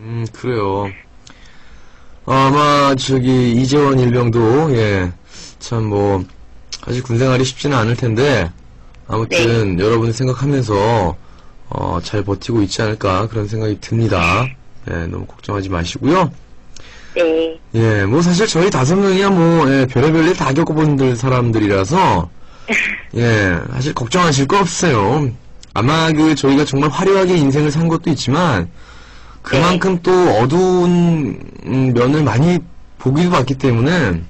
음, 그래요. 아마, 저기, 이재원 일병도, 예, 참, 뭐, 사실 군 생활이 쉽지는 않을 텐데, 아무튼, 여러분이 생각하면서, 어, 잘 버티고 있지 않을까, 그런 생각이 듭니다. 예, 너무 걱정하지 마시고요. 네. 예, 뭐, 사실 저희 다섯 명이야, 뭐, 예, 별의별 일 다 겪어본 들 사람들이라서, 예, 사실 걱정하실 거 없어요. 아마 그 저희가 정말 화려하게 인생을 산 것도 있지만 그만큼 또 어두운 음, 면을 많이 보기도 봤기 때문에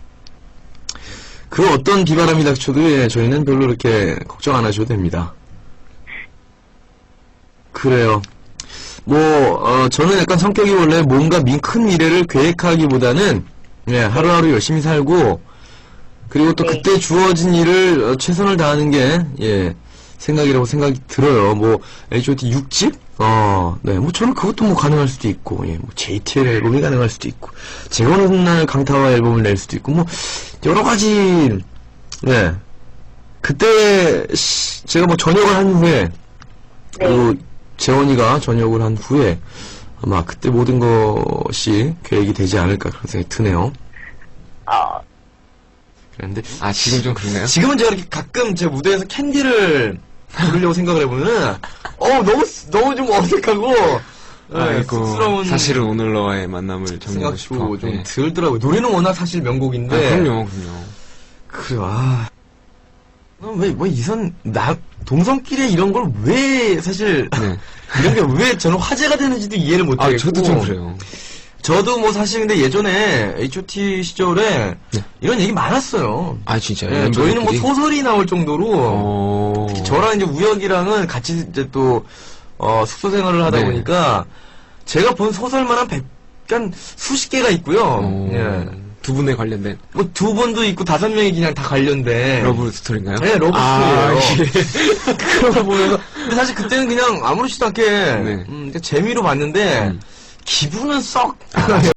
그 어떤 비바람이 닥쳐도 예, 저희는 별로 이렇게 걱정 안 하셔도 됩니다. 그래요. 뭐 어, 저는 약간 성격이 원래 뭔가 민- 큰 미래를 계획하기보다는 예, 하루하루 열심히 살고 그리고 또 네. 그때 주어진 일을 어, 최선을 다하는 게, 예, 생각이라고 생각이 들어요. 뭐, H.O.T 6집? 어, 네. 뭐, 저는 그것도 뭐 가능할 수도 있고, 예, 뭐, JTL 앨범이 가능할 수도 있고, 제가 어느 날 강타와 앨범을 낼 수도 있고, 뭐, 여러 가지, 네. 그때, 시- 제가 뭐 전역을 한 후에, 그리고 재원이가 전역을 한 후에, 아마 그때 모든 것이 계획이 되지 않을까 그런 생각이 드네요. 어, 그런데, 아, 지금 좀 그런가요? 지금은 제가 이렇게 가끔 제 무대에서 캔디를 부르려고 생각을 해보면은, 어, 너무, 너무 좀 어색하고, 네, 아이고, 쑥스러운 사실은 오늘 너와의 만남을 정리하고 싶어. 생각도 좀 네. 들더라고요. 노래는 워낙 사실 아, 명곡인데. 그럼요, 그럼요. 그래, 아. 너 왜, 뭐, 이선, 나, 동성끼리 이런 걸 왜, 사실, 네. 이런 게 왜 저는 화제가 되는지도 이해를 못하겠고. 아, 저도 좀 그래요. 저도 뭐 사실 근데 예전에 H.O.T 시절에 네. 이런 얘기 많았어요. 아, 진짜요? 예, 저희는 뭐? 소설이 나올 정도로, 어... 특히 저랑 이제 우혁이랑은 같이 이제 또, 어, 숙소 생활을 하다 네. 보니까, 제가 본 소설만 한 백, 한 수십 개가 있고요. 어... 예. 두 분에 관련된 뭐 두 번도 있고 다섯 명이 그냥 다 관련된. 러브 스토리인가요? 네, 러브 아, 스토리예요. 예. 거 보면서. 근데 사실 그때는 그냥 아무렇지도 않게, 네. 음, 그냥 재미로 봤는데, 음. 기분은 썩. 아,